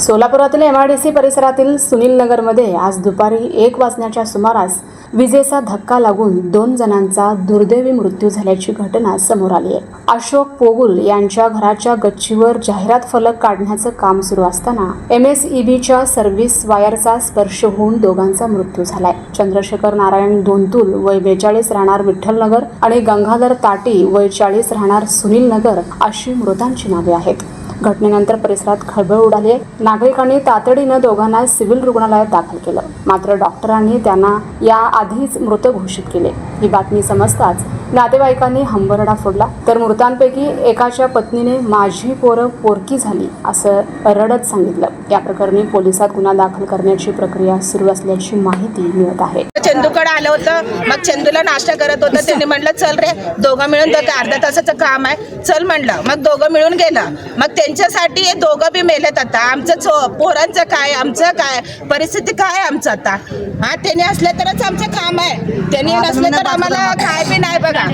सोलापुरातील M R D C परिसरातील सुनील नगरमध्ये आज दुपारी एक वाजण्याच्या सुमारास विजेचा धक्का लागून दोन जणांचा दुर्दैवी मृत्यू झाल्याची घटना समोर आली आहे. अशोक पोगुल यांच्या घराच्या गच्चीवर जाहिरात फलक काढण्याचं काम सुरू असताना एम एस ईबीच्या सर्व्हिस वायरचा स्पर्श होऊन दोघांचा मृत्यू झालाय. चंद्रशेखर नारायण धोंतुल वय बेचाळीस राहणार विठ्ठलनगर आणि गंगाधर ताटी वय चाळीस राहणार सुनील नगर अशी मृतांची नावे आहेत. घटनेनंतर परिसरात खळबळ उडाली. नागरिकांनी तातडीनं दोघांना सिव्हिल रुग्णालयात दाखल केलं. मात्र डॉक्टरांनी त्यांना या आधीच मृत घोषित केले. ही बातमी समजताच नातेवाईकांनी हंबरडा फोडला. तर मृतांपैकी एकाच्या पत्नीने माझी पोरं पोरकी झाली असं रडत सांगितलं. या प्रकरणी पोलिसात गुन्हा दाखल करण्याची प्रक्रिया सुरू असल्याची माहिती मिळत आहे. चंदूकडे आलं होतं. मग चंदूला नाश्ता करत होतं. त्यांनी म्हणलं चल रे दोघं मिळून तर अर्ध्या तासाचं काम आहे. चल म्हणलं. मग दोघं मिळून गेलं. मग त्यांच्यासाठी हे दोघं बी मेलेत आता. आमचं चो पोरांचं काय आमचं काय परिस्थिती काय आमचं आता? हा त्यांनी असलं तरच आमचं काम आहे. त्यांनी नसलं तर आम्हाला काय बी नाही बघा.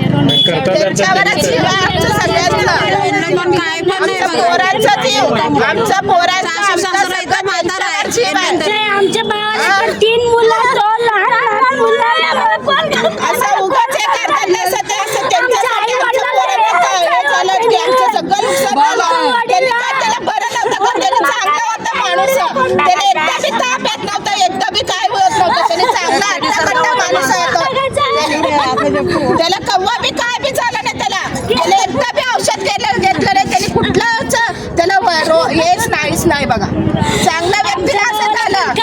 त्यांच्यावरच जीव आहे आमचं सगळ्यांचं. आमच्या पोरांचा जीव. आमचा पोरांचा आमचा सगळं त्यांच्यावर जीव आहे. ते आमच्या भावाला तीन मुलं दोन लहान लहान मुलं आहे. पण असं उगाच हे करतात नाही सध्या असं त्यांच्यासाठी आमच्या पोरांचं हे झालं की आमचं सगळं नुकसान झालं. त्यांनी काय त्याला बरं नव्हतं पण त्यांनी चांगला होता माणूस. त्याला एकदा बी ताप येत नव्हता एकदा बी काय होत नव्हतं त्यांनी चांगला हट्टाकट्टा माणूस आहे तो. त्याला कव्वा बी काय बी झालं नाही त्याला. त्याला एकदा बी औषध घेतलं घेतलं नाही. त्यांनी कुठलंच त्याला हेच नाहीच नाही बघा. चांगल्या व्यक्तीला असं झालं.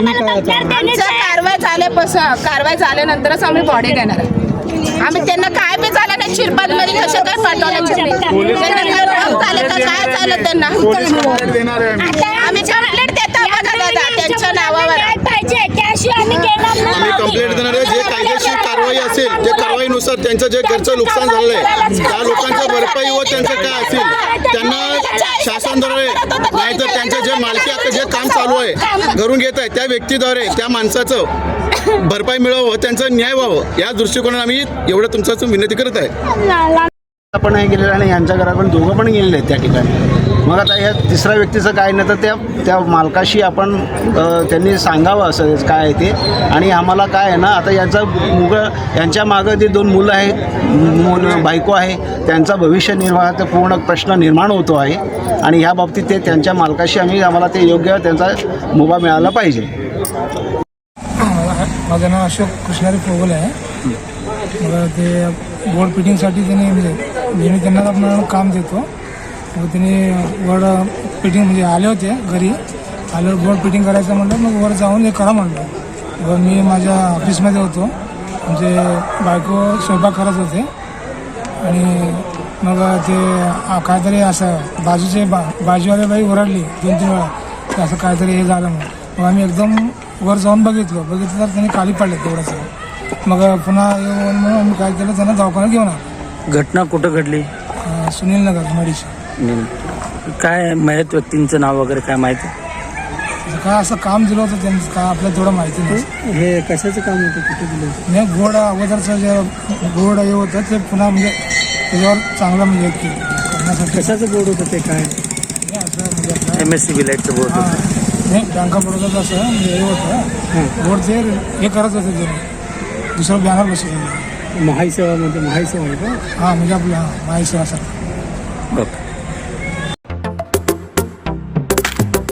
आम्ही कारवाई झाल्यापासून कारवाई झाल्यानंतरच आम्ही बॉडी घेणार. आहे. आम्ही त्यांना काय बी झालं नाही. चिरपत मध्ये कसं काय पाठवलं? त्यांना काय रोग झाले का काय झालं त्यांना आम्ही. कंप्लेंट देतो बघा दादा त्यांच्या नावावर. पाहिजे त्याशिवाय आम्ही घेणार आम्ही नाही. कंप्लेंट देणार आहे. जे कायदेशीर कारवाई असेल जे कारवाईनुसार त्यांचं जे घरचं नुकसान झालेलं आहे त्या लोकांच्या भरपाई व त्यांचं काय असेल त्यांना शासनाद्वारे नाहीतर त्यांचं जे मालकी आता जे काम चालू आहे घरून घेत आहे त्या व्यक्तीद्वारे त्या माणसाचं भरपाई मिळावं त्यांचं न्याय व्हावं या दृष्टिकोनाने आम्ही एवढं तुमचं विनंती करत आहे. पण नाही गेलेलं आणि यांच्या घराकडून दोघं पण गेलेले आहेत त्या ठिकाणी. मग आता या तिसऱ्या व्यक्तीचं काय नाही तर त्या त्या मालकाशी आपण त्यांनी सांगावं असं काय आहे ते. आणि आम्हाला काय आहे ना आता याचा मुग यांच्या मागं जे दोन मुलं आहेत मुलं बायको आहे त्यांचा भविष्य निर्वाहाचा पूर्ण प्रश्न निर्माण होतो आहे. आणि ह्या बाबतीत ते त्यांच्या मालकाशी आम्ही आम्हाला ते योग्य त्यांचा मुभा मिळाला पाहिजे. माझं नाव अशोक कृष्णारी पोगल आहे. मला ते बोर्ड फिटिंगसाठी त्यांनी म्हणजे मी त्यांना आपण काम देतो. मग त्यांनी बोर्ड फिटिंग म्हणजे आले होते घरी. आल्यावर बोर्ड फिटिंग करायचं म्हणलं मग वर जाऊन हे करा म्हणलं. मग मी माझ्या ऑफिसमध्ये होतो. म्हणजे बायको स्वयंपाक करत होते. आणि मग ते काहीतरी असं बाजूचे बा बाजूवाले बाई ओरडली दोन तीन वेळा. की असं काहीतरी हे झालं म्हणून. मग आम्ही एकदम वर जाऊन बघितलं. बघितलं तर त्यांनी खाली पडले तेवढंच मग पुन्हा येऊन म्हणून आम्ही काय केलं त्यांना दवाखान्यात घेऊन आलो. घटना कुठं घडली? सुनील नगर मडीशी. काय मयत व्यक्तींचं नाव वगैरे काय माहिती? काय असं काम दिलं होतं त्यांचं? काय आपल्याला थोडं माहिती नाही. हे कशाचं काम होतं? कुठे दिलं नाही गोड अगोदरचं जे गोड हे होतं ते पुन्हा म्हणजे त्याच्यावर चांगलं म्हणजे हे केलं. करण्यासाठी. कशाचं बोर्ड होतं ते काय? हे असं म्हणजे आपलं- एम एस सी बी लाईटचं बोर्ड हा. होतं नाही बँका बडोदाचं असं म्हणजे हे होतं. गोड ते हे करत होते ते. दुसरं बॅनर बसवलं महाई सेवामध्ये महाई सेवा आहे का? हां म्हणजे आपलं माहिती असं ओके.